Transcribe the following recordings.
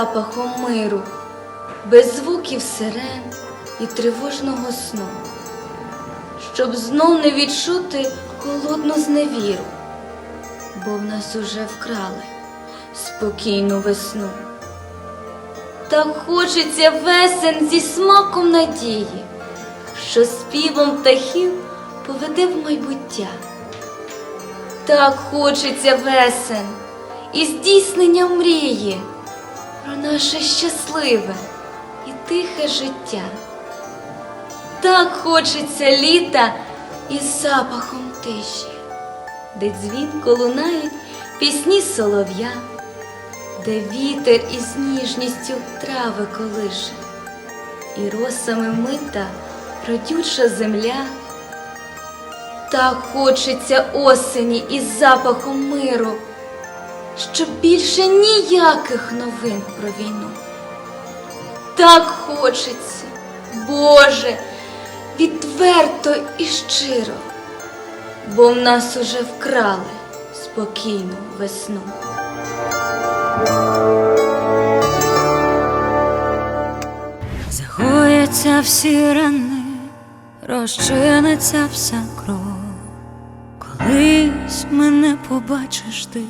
запахом миру, без звуків сирен і тривожного сну, щоб знов не відчути холодну зневіру, бо в нас уже вкрали спокійну весну. Так хочеться весен зі смаком надії, що співом птахів поведе в майбуття. Так хочеться весен і здійснення мрії про наше щасливе і тихе життя. Так хочеться літа із запахом тиші, де дзвінко лунають пісні солов'я, де вітер із ніжністю трави колише, і росами мита родюча земля. Так хочеться осені із запахом миру, щоб більше ніяких новин про війну. Так хочеться, Боже, відверто і щиро, бо в нас уже вкрали спокійну весну. Загояться всі рани, розчиниться вся кров. Колись мене побачиш ти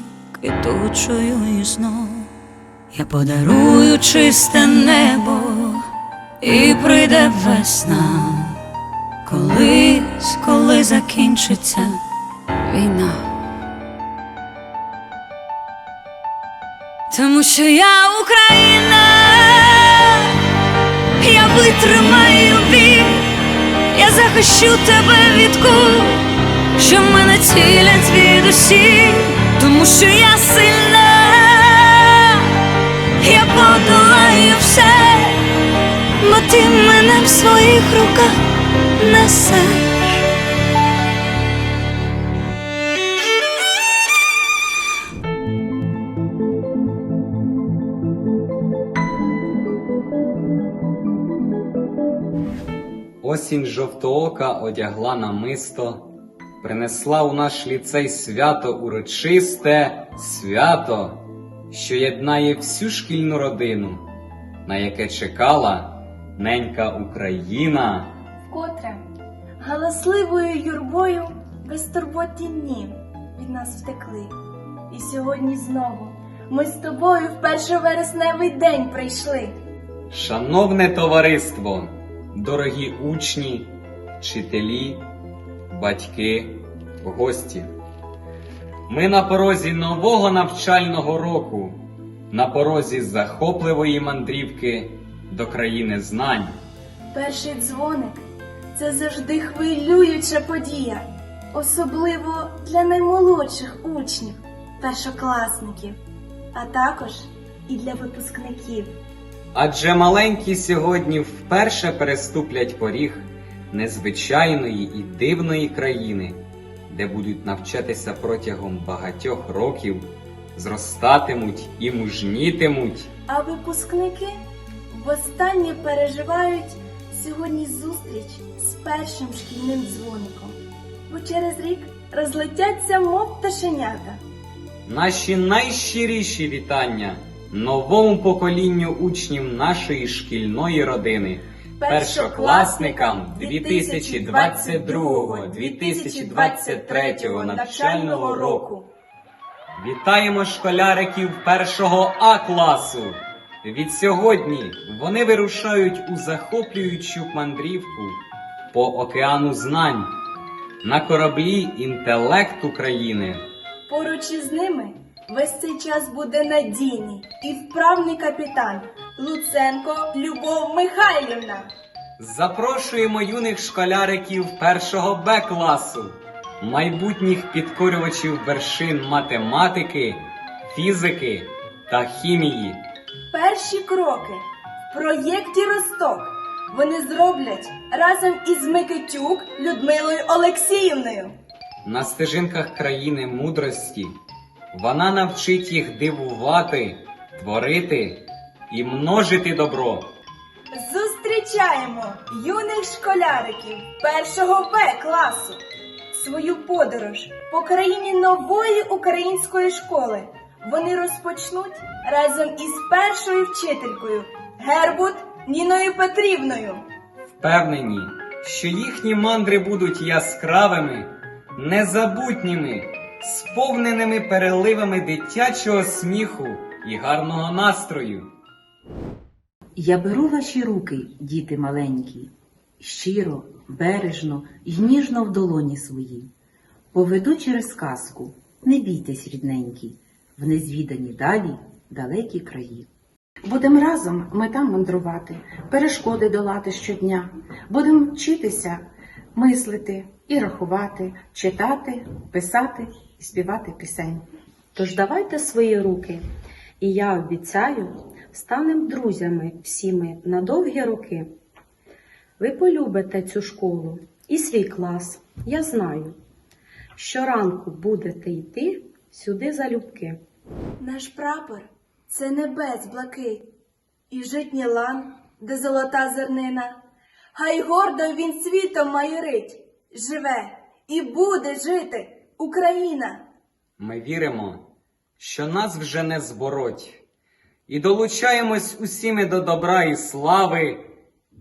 квітучою і знов. Я подарую чисте небо і прийде весна. Колись, коли закінчиться війна. Тому що я Україна, я витримаю біль, я захищу тебе від куль, що мене цілять звідусіль, тому що я сильна, я подолаю все, бо ти мене в своїх руках несеш. Осінь жовтоока одягла намисто, принесла у наш ліцей свято урочисте, свято, що єднає всю шкільну родину, на яке чекала ненька Україна. Вкотре галасливою юрбою безтурботні дні від нас втекли. І сьогодні знову ми з тобою в перший вересневий день прийшли. Шановне товариство, дорогі учні, вчителі, батьки, гості. Ми на порозі нового навчального року, на порозі захопливої мандрівки до країни знань. Перший дзвоник це завжди хвилююча подія, особливо для наймолодших учнів, першокласників, а також і для випускників. Адже маленькі сьогодні вперше переступлять поріг незвичайної і дивної країни, де будуть навчатися протягом багатьох років, зростатимуть і мужнітимуть. А випускники востаннє переживають сьогодні зустріч з першим шкільним дзвоником, бо через рік розлетяться, мов пташенята. Наші найщиріші вітання новому поколінню учнів нашої шкільної родини, першокласникам 2022-2023 навчального року. Вітаємо школяриків першого А класу. Від сьогодні вони вирушають у захоплюючу мандрівку по океану знань на кораблі інтелект України. Поруч із ними весь цей час буде надійний і вправний капітан Луценко Любов Михайлівна. Запрошуємо юних школяриків першого Б класу, майбутніх підкорювачів вершин математики, фізики та хімії. Перші кроки в проєкті Росток вони зроблять разом із Микитюк Людмилою Олексіївною. На стежинках країни мудрості вона навчить їх дивувати, творити і множити добро. Зустрічаємо юних школяриків першого Б класу. Свою подорож по країні нової української школи вони розпочнуть разом із першою вчителькою Гербут Ніною Петрівною. Впевнені, що їхні мандри будуть яскравими, незабутніми, сповненими переливами дитячого сміху і гарного настрою. Я беру ваші руки, діти маленькі, щиро, бережно й ніжно в долоні свої. Поведу через казку, не бійтесь, рідненькі, в незвідані далі далекі краї. Будем разом ми там мандрувати, перешкоди долати щодня. Будем вчитися, мислити і рахувати, читати, писати і співати пісень. Тож давайте свої руки, і я обіцяю, станем друзями всі ми на довгі роки. Ви полюбите цю школу і свій клас, я знаю. Щоранку будете йти сюди залюбки. Наш прапор це небес блакить, і житній лан, де золота зернина. Хай гордо він світом майорить, живе і буде жити Україна. Ми віримо, що нас вже не збороть, і долучаємось усі ми до добра і слави.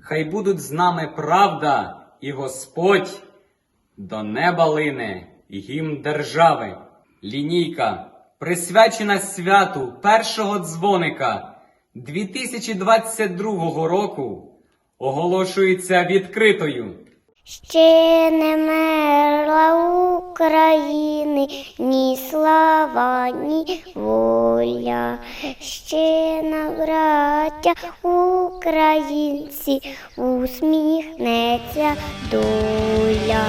Хай будуть з нами правда і Господь, до неба лине гімн держави. Лінійка, присвячена святу першого дзвоника 2022 року, оголошується відкритою. Ще не мерла України ні слава, ні воля. Ще на браття українці усміхнеться доля.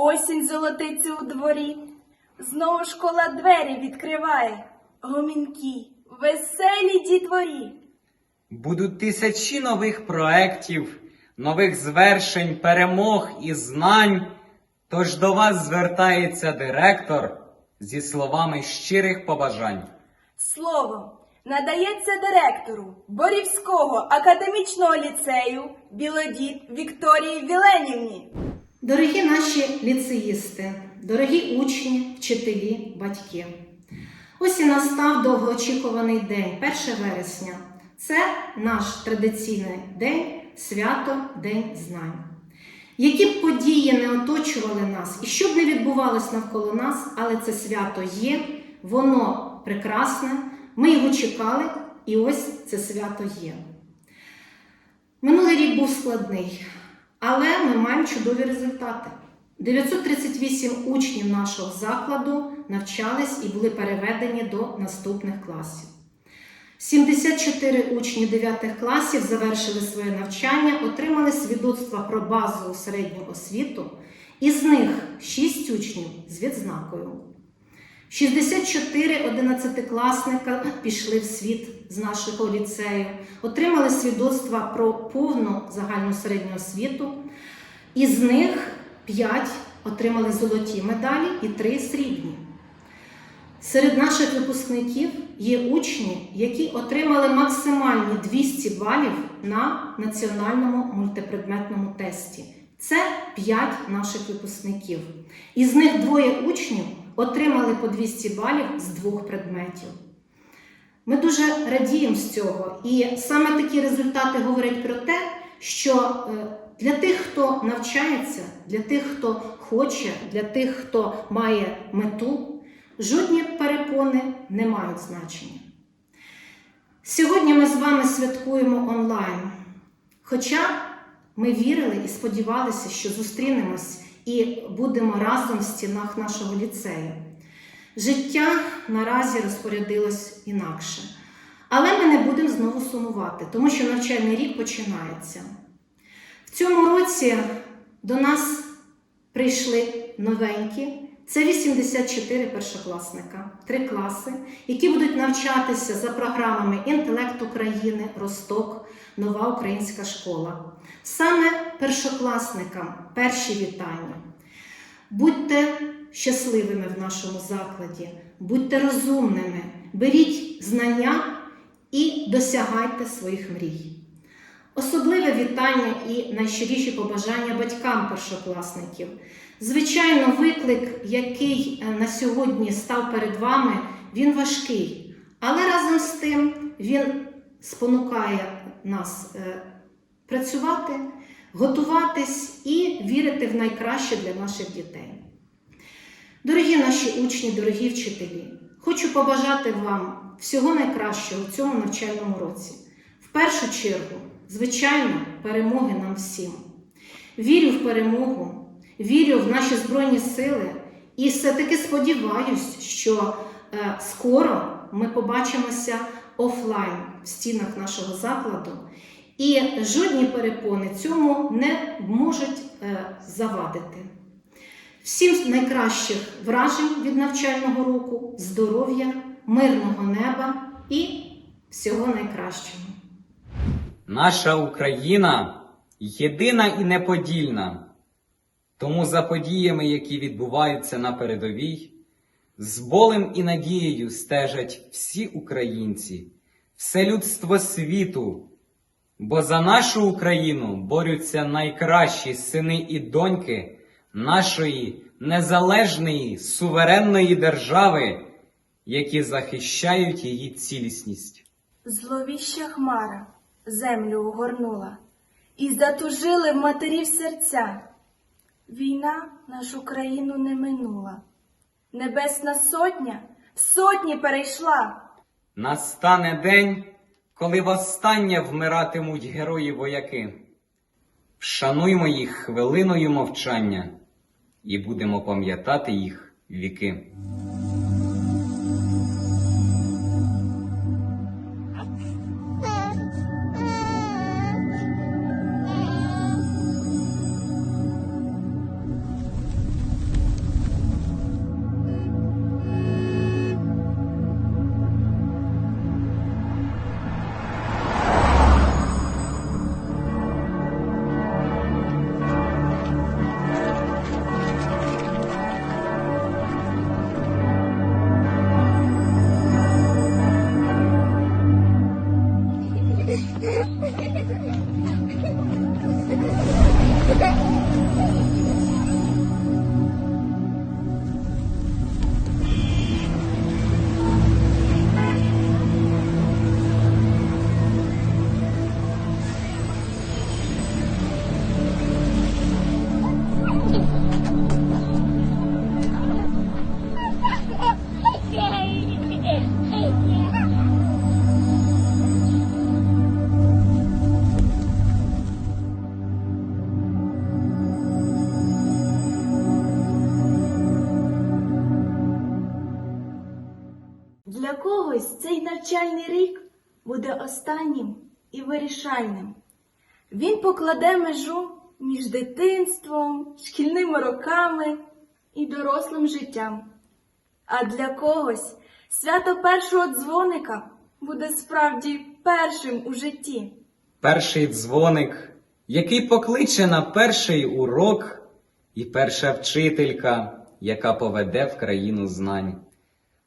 Осінь золотиться у дворі, знову школа двері відкриває, гомінки, веселі дітворі. Будуть тисячі нових проєктів, нових звершень, перемог і знань. Тож до вас звертається директор зі словами щирих побажань. Слово надається директору Борівського академічного ліцею Білодід Вікторії Віленівні. Дорогі наші ліцеїсти, дорогі учні, вчителі, батьки. Ось і настав довгоочікуваний день, 1 вересня. Це наш традиційний день, свято, День знань. Які б події не оточували нас і що б не відбувалось навколо нас, але це свято є, воно прекрасне, ми його чекали, і ось це свято є. Минулий рік був складний, але ми маємо чудові результати. 938 учнів нашого закладу навчались і були переведені до наступних класів. 74 учні 9 класів завершили своє навчання, отримали свідоцтва про базову середню освіту, із них 6 учнів з відзнакою. 64 11-класника пішли в світ з нашого ліцею, отримали свідоцтва про повну загальну середню освіту. Із них 5 отримали золоті медалі і 3 срібні. Серед наших випускників є учні, які отримали максимальні 200 балів на національному мультипредметному тесті. Це 5 наших випускників. Із них двоє учнів отримали по 200 балів з двох предметів. Ми дуже радіємо з цього. І саме такі результати говорять про те, що е, для тих, хто навчається, для тих, хто хоче, для тих, хто має мету, жодні перепони не мають значення. Сьогодні ми з вами святкуємо онлайн. Хоча ми вірили і сподівалися, що зустрінемось і будемо разом в стінах нашого ліцею. Життя наразі розпорядилось інакше. Але ми не будемо знову сумувати, тому що навчальний рік починається. В цьому році до нас прийшли новенькі. Це 84 першокласника, три класи, які будуть навчатися за програмами Інтелект України, Росток, Нова Українська школа. Саме першокласникам перші вітання. Будьте щасливими в нашому закладі, будьте розумними, беріть знання і досягайте своїх мрій. Особливе вітання і найщиріші побажання батькам першокласників. Звичайно, виклик, який е, на сьогодні став перед вами, він важкий, але разом з тим він спонукає нас е, працювати, готуватись і вірити в найкраще для наших дітей. Дорогі наші учні, дорогі вчителі, хочу побажати вам всього найкращого в цьому навчальному році. В першу чергу, звичайно, перемоги нам всім. Вірю в перемогу, вірю в наші Збройні Сили і все-таки сподіваюсь, що е, скоро ми побачимося офлайн в стінах нашого закладу, і жодні перепони цьому не можуть е, завадити. Всім найкращих вражень від навчального року, здоров'я, мирного неба і всього найкращого. Наша Україна єдина і неподільна. Тому за подіями, які відбуваються на передовій, з болем і надією стежать всі українці, все людство світу, бо за нашу Україну борються найкращі сини і доньки нашої незалежної суверенної держави, які захищають її цілісність. Зловіща хмара землю огорнула, і затужили в матерів серця. Війна нашу країну не минула. Небесна сотня сотні перейшла. Настане день, коли востаннє вмиратимуть герої вояки. Вшануймо їх хвилиною мовчання і будемо пам'ятати їх віки. Останнім і вирішальним. Він покладе межу між дитинством, шкільними роками і дорослим життям. А для когось свято першого дзвоника буде справді першим у житті. Перший дзвоник, який покличе на перший урок, і перша вчителька, яка поведе в країну знань.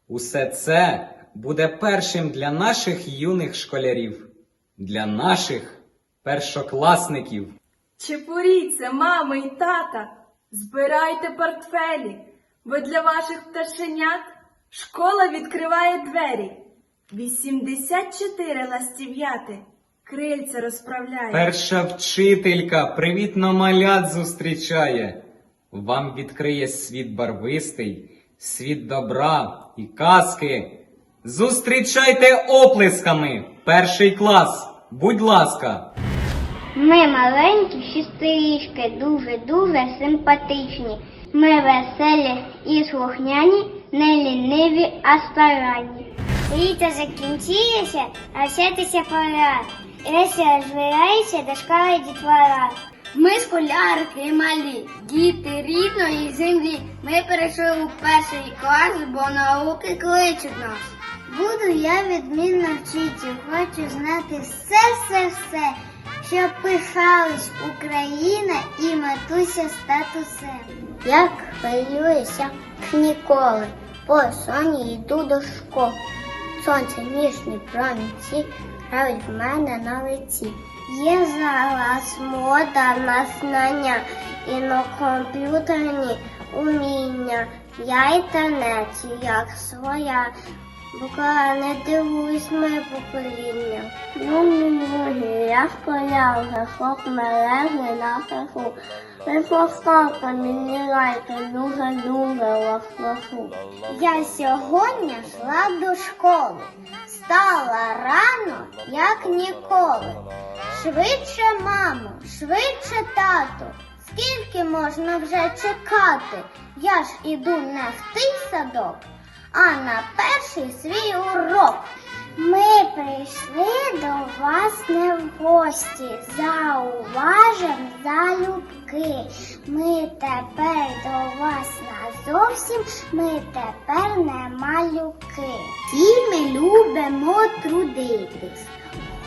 Усе це буде першим для наших юних школярів, для наших першокласників. Чепуріться, мами і тата, збирайте портфелі, бо для ваших пташенят школа відкриває двері. 84 ластів'яти, крильця розправляє. Перша вчителька привітно малят зустрічає. Вам відкриє світ барвистий, світ добра і казки. Зустрічайте оплесками! Перший клас! Будь ласка! Ми маленькі шістирічки, дуже-дуже симпатичні. Ми веселі і слухняні, не ліниві, а старанні. Літо закінчилося, а вчитися пора. Ресі збирається до школи дітвора. Ми школярки малі, діти рідної землі. Ми перейшли у перший клас, бо науки кличуть нас. Буду я відмінно вчити, хочу знати все-все-все, щоб пишалась Україна і матуся статусем. Як хвилююся ніколи, по соні йду до школи. Сонце ніжні промінці грають в мене на лиці. Є зараз мода на знання і на комп'ютерні уміння. Я інтернеті як своя, Бука не дивуюсь моє покоління. Ну, ноги, я школяв, гасок мережі на хаху. Ви поставте мені лайки, дуже дуже вас. Я сьогодні йшла до школи, стала рано, як ніколи. Швидше, мамо, швидше, тато. Скільки можна вже чекати? Я ж іду не в садок, а на перший свій урок. Ми прийшли до вас не в гості, зауважим залюбки. Ми тепер до вас назовсім, ми тепер не малюки. Ті ми любимо трудитись,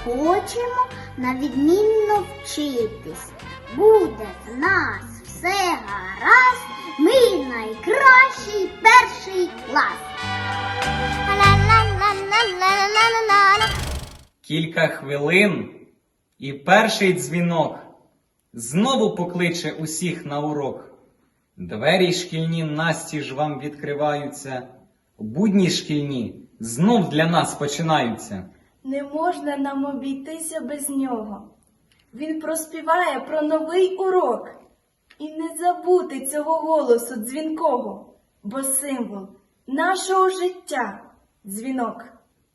хочемо на відмінно вчитись. Буде в нас все гаразд, ми найкращий перший клас. Кілька хвилин і перший дзвінок знову покличе усіх на урок. Двері шкільні настіж вам відкриваються, будні шкільні знов для нас починаються. Не можна нам обійтися без нього. Він проспіває про новий урок. І не забути цього голосу дзвінкого, бо символ нашого життя дзвінок.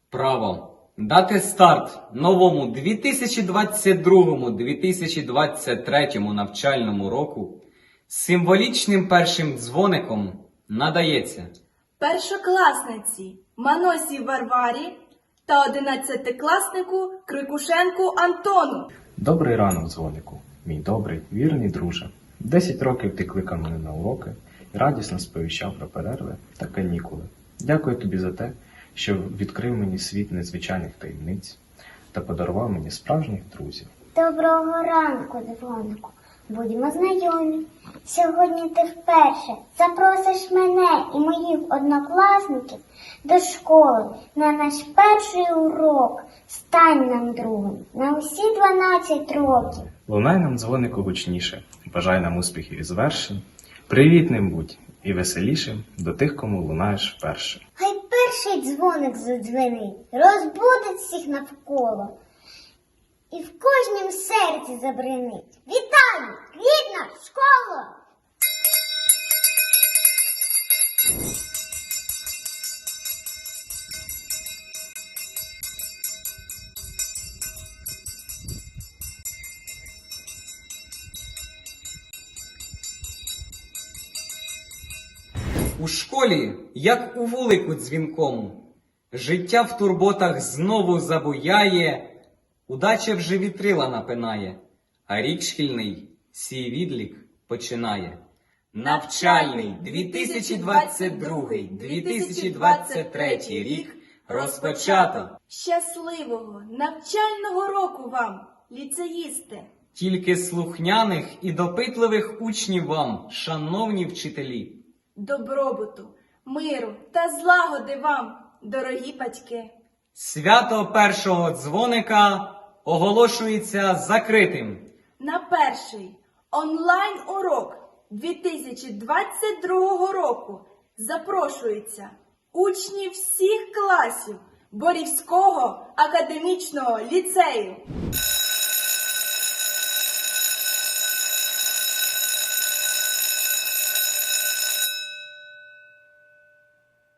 Право дати старт новому 2022-2023 навчальному року символічним першим дзвоником надається. Першокласниці Маносі Варварі та одинадцятикласнику Крикушенку Антону. Добрий ранок, дзвонику, мій добрий, вірний друже. Десять років ти кликав мене на уроки і радісно сповіщав про перерви та канікули. Дякую тобі за те, що відкрив мені світ незвичайних таємниць та подарував мені справжніх друзів. Доброго ранку, дзвонику. Будемо знайомі. Сьогодні ти вперше запросиш мене і моїх однокласників до школи на наш перший урок. Стань нам другом на усі 12 років. Лунай нам дзвонику гучніше, бажай нам успіхів і звершень. Привітним будь і веселішим до тих, кому лунаєш вперше. Хай перший дзвоник задзвенить, розбудить всіх навколо. І в кожнім серці забринить. Вітаю, рідна школа! Школі, як у вулику дзвінкому, життя в турботах знову забуяє, удача вже вітрила напинає, а рік шкільний сій відлік починає. Навчальний 2022-2023 рік розпочато. Щасливого навчального року вам, ліцеїсти! Тільки слухняних і допитливих учнів вам, шановні вчителі. Добробуту, миру та злагоди вам, дорогі батьки! Свято першого дзвоника оголошується закритим. На перший онлайн урок 2022 року запрошуються учні всіх класів Борівського академічного ліцею.